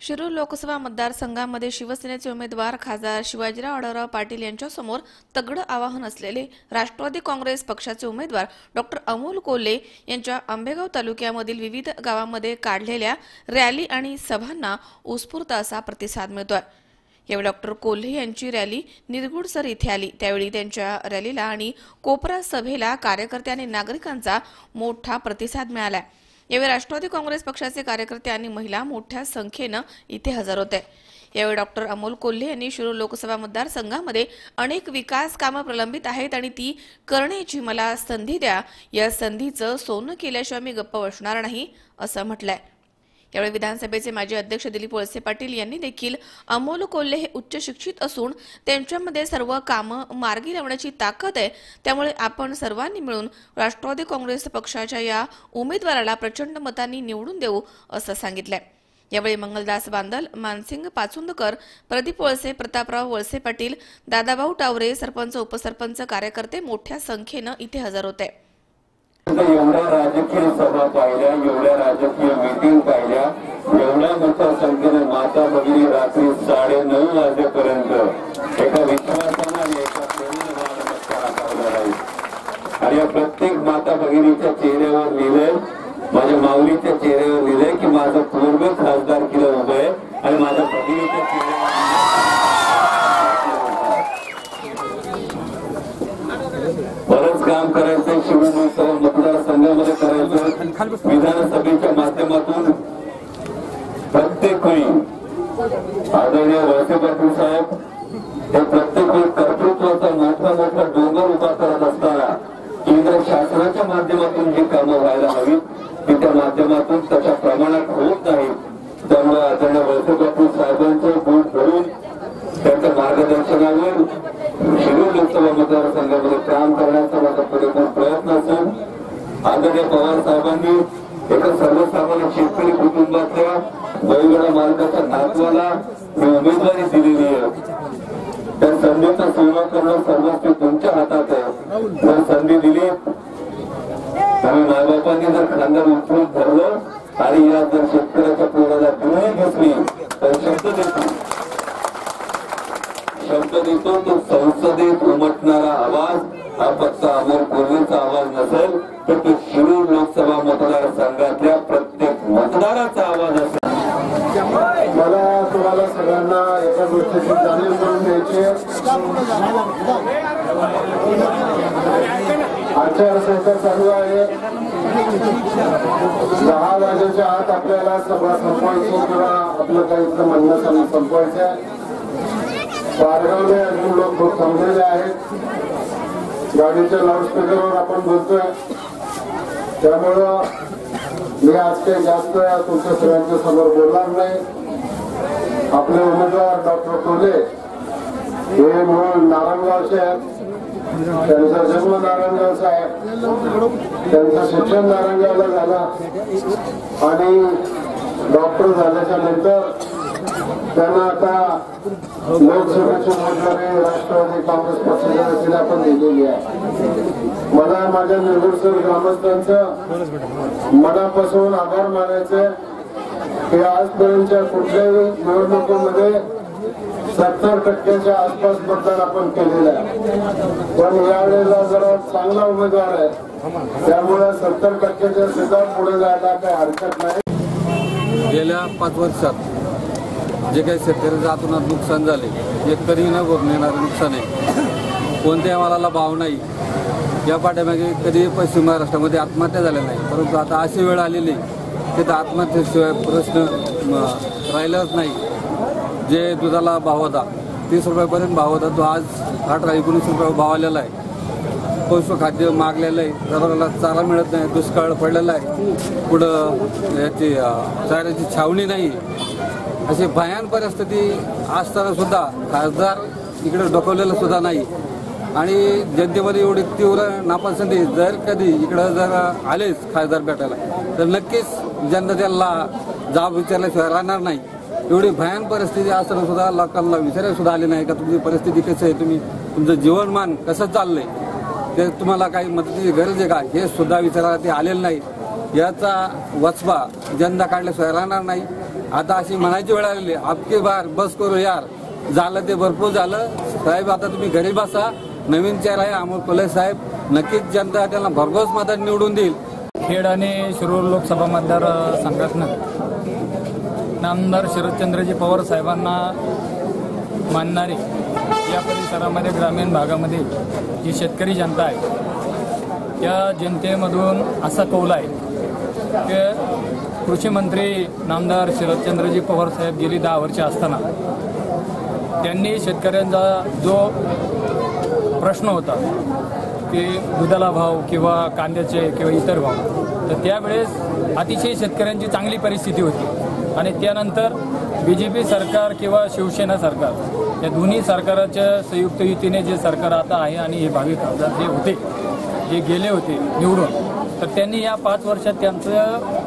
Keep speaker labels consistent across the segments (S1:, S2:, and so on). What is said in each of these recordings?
S1: शिरूर लोकसभा मतदारसंघामध्ये शिवसेनेचे उमेदवार खासदार शिवाजीराव आढळराव पाटील यांच्यासमोर तगडं आवाहन असलेले राष्ट्रवादी काँग्रेस पक्षाचे उमेदवार डॉक्टर अमोल कोल्हे यांच्या आंबेगाव तालुक्यामधील विविध गावांमध्ये काढलेल्या रॅली आणि सभांना उत्स्फूर्त असा प्रतिसाद मिळतोय. यावेळी डॉक्टर कोल्हे यांची रॅली निरगुडसर इथे आली. त्यावेळी त्यांच्या रॅलीला आणि कोपरा सभेला कार्यकर्ते आणि नागरिकांचा मोठा प्रतिसाद मिळाला यावेळी राष्ट्रवादी काँग्रेस पक्षाचे कार्यकर्ते आणि महिला मोठ्या संख्येनं इथे हजर होते. यावेळी डॉक्टर अमोल कोल्हे यांनी शिरूर लोकसभा मतदारसंघामध्ये अनेक विकास कामं प्रलंबित आहेत आणि ती करण्याची मला संधी द्या. या संधीचं सोनं केल्याशिवाय मी गप्प बसणार नाही असं म्हटलंय. यावेळी विधानसभेचे माजी अध्यक्ष दिलीप वळसे पाटील यांनी देखील अमोल कोल्हे हे उच्च शिक्षित असून त्यांच्यामध्ये सर्व कामं मार्गी लावण्याची ताकद आहे. त्यामुळे आपण सर्वांनी मिळून राष्ट्रवादी काँग्रेस पक्षाच्या या उमेदवाराला प्रचंड मतांनी निवडून देऊ असं सांगितलंय. यावेळी मंगलदास बांदल मानसिंग पाचुंदकर प्रदीप वळसे प्रतापराव वळसे पाटील दादाभाऊ टावरे सरपंच उपसरपंच कार्यकर्ते मोठ्या संख्येनं इथे हजर होते.
S2: एवढ्या राजकीय सभा पाहिल्या एवढ्या राजकीय मीटिंग पाहिल्या एवढ्या मोठ्या संख्येने माता भगिनी रात्री साडे नऊ वाजेपर्यंत एका विश्वासाने एका प्रेमानं आणि या प्रत्येक माता भगिनीच्या चेहऱ्यावर लिहिलंय माझ्या माऊलीच्या चेहऱ्यावर लिहिलंय की माझं पूर्व खासदार केलं उभं आहे आणि माझ्या भगिनीच्या चेहऱ्यावर बरंच काम करायचं शिवून मतदारसंघामध्ये करायचं विधानसभेच्या माध्यमातून प्रत्येक वेळी आदरणीय वळसे पाटील साहेब हे प्रत्येक वेळी कर्तृत्वाचा मोठा मोठा डोंगर उभा करत असताना केंद्र शासनाच्या माध्यमातून जी कामं व्हायला हवीत ती त्या माध्यमातून त्याच्या प्रमाणात होत नाहीत त्यामुळे आदरणीय वळसे पाटील साहेबांचं बूट धरून त्यांच्या मार्गदर्शनावर शिरूर लोकसभा मतदारसंघामध्ये काम करण्याचा माझा पुरेपूर प्रयत्न असेल. आदरणीय पवार साहेबांनी एका सर्वसामान्य शेतकरी कुटुंबातल्या बैलगाडा मालकाच्या नातवाला मी उमेदवारी दिलेली आहे. त्या संधीचा सेवा करणं सर्वस्वी तुमच्या हातात आहे. जर संधी दिली तुम्ही मायबापांनी जर खांद्यावर उचलून धरलं आणि या जर शेतकऱ्याच्या नसेल तो शिरूर लोकसभा मतदारसंघातल्या प्रत्येक मतदाराचा आवाज असेल.
S3: मला तुम्हाला सगळ्यांना एका गोष्टीची जाणीव करून द्यायची आचारसंहिता चालू आहे. दहा वाजेच्या आत आपल्याला सभा संपवायची किंवा आपलं काही म्हणणं त्यांना संपवायचं आहे. पारगावले अजून लोक खूप थांबलेले आहेत. गाडीच्या लाऊडस्पीकरवर आपण बोलतोय. त्यामुळं मी आज काही जास्त तुमच्या सगळ्यांच्या समोर बोलणार नाही. आपले उमेदवार डॉक्टर टोले हे मूळ नारायणगावचे आहेत त्यांचा जन्म नारायणगावचा आहे त्यांचं शिक्षण नारायणगावला झालं आणि डॉक्टर झाल्याच्यानंतर त्यांना आता लोकसभेची उमेदवारी राष्ट्रवादी काँग्रेस पक्षाच्या वतीने आपण दिलेली आहे. मला माझ्या निवडसर ग्रामस्थांचं मनापासून आभार मानायचे की आजपर्यंतच्या कुठल्याही निवडणुकीमध्ये सत्तर टक्क्याच्या आसपास मतदान आपण केलेलं आहे. पण यावेळेला जरा चांगला उमेदवार आहे. त्यामुळे सत्तर टक्क्याच्या सुद्धा पुढे जायला काही हरकत नाही.
S4: गेल्या पाच वर्षात जे काही शेतकऱ्याचं आतोनात नुकसान झाले एक न भरून येणारं नुकसान आहे. कोणत्याही मालाला भाव नाही. या पाठ्यामागे कधी पश्चिम महाराष्ट्रामध्ये आत्महत्या झाल्या नाही. परंतु आता अशी वेळ आलेली तिथं आत्महत्येशिवाय प्रश्न राहिलाच नाही. जे दुधाला भाव होता तीस रुपयापर्यंत भाव होता तो आज अठरा एकोणीस रुपये भाव आलेला आहे. पशुखाद्य मागलेलं आहे जनावराला चारा मिळत नाही दुष्काळ पडलेला आहे. पुढं याची चाऱ्याची छावणी नाही. अशी भयान परिस्थिती असताना सुद्धा खासदार इकडे डोकवलेलं सुद्धा नाही. आणि जनतेमध्ये एवढी तीव्र नापसंती जर कधी इकडं जर आलेच खासदार भेटायला तर नक्कीच जनतेला जाब विचारल्याशिवाय राहणार नाही. एवढी भयान परिस्थिती असताना सुद्धा लोकांना विचारायला सुद्धा आले नाही का तुमची परिस्थिती कशी आहे? तुम्ही तुमचं जीवनमान कसं चाललंय? ते तुम्हाला काही मदतीची गरज आहे का? हे सुद्धा विचारायला ते आलेलं नाही याचा वचपा जनता काढल्याशिवाय राहणार नाही. आता अशी म्हणायची वेळ आलेली आपके बार बस करू यार. झालं ते भरपूर झालं. साहेब आता तुम्ही घरी बसा. नवीन चेहरा आहे अमोल कोल्हे साहेब. नक्कीच जनता त्यांना भरघोस मदत निवडून देईल.
S5: खेड आणि शिरूर लोकसभा मतदार संघातनं नामदार शरदचंद्रजी पवार साहेबांना मानणारी या परिसरामध्ये ग्रामीण भागामध्ये जी शेतकरी जनता आहे त्या जनतेमधून असा कौल आहे की कृषी मंत्री नामदार शरदचंद्रजी पवार साहेब गेली दहा वर्षे असताना त्यांनी शेतकऱ्यांचा जो प्रश्न होता की दुधाला भाव किंवा कांद्याचे किंवा इतर भाव तर त्यावेळेस अतिशय शेतकऱ्यांची चांगली परिस्थिती होती. आणि त्यानंतर बी जे पी सरकार किंवा शिवसेना सरकार या दोन्ही सरकाराच्या संयुक्त युतीने जे सरकार आता आहे आणि हे भावी खासदार जे होते जे गेले होते निवडून तर त्यांनी या पाच वर्षात त्यांचं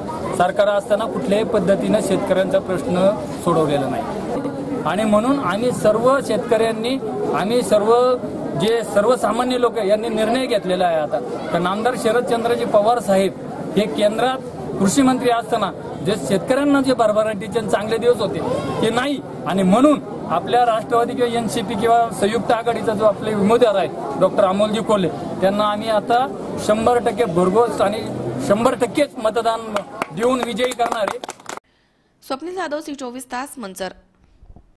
S5: सरकार असताना कुठल्याही पद्धतीनं शेतकऱ्यांचा प्रश्न सोडवलेला नाही. आणि म्हणून आम्ही सर्व शेतकऱ्यांनी आम्ही सर्व जे सर्वसामान्य लोक यांनी निर्णय घेतलेला आहे आता. तर नामदार शरदचंद्रजी पवार साहेब हे केंद्रात कृषी मंत्री असताना जे शेतकऱ्यांना जे भरभराटीचे चांगले दिवस होते ते नाही. आणि म्हणून आपल्या राष्ट्रवादी किंवा एनसीपी किंवा संयुक्त आघाडीचा जो आपले उमेदवार आहे डॉक्टर अमोलजी कोल्हे त्यांना आम्ही आता शंभर टक्के भरघोस आणि शंभर टक्केच मतदान देऊन विजयी करणार. आहे
S1: स्वप्नील जाधव सी चोवीस तास मंचर.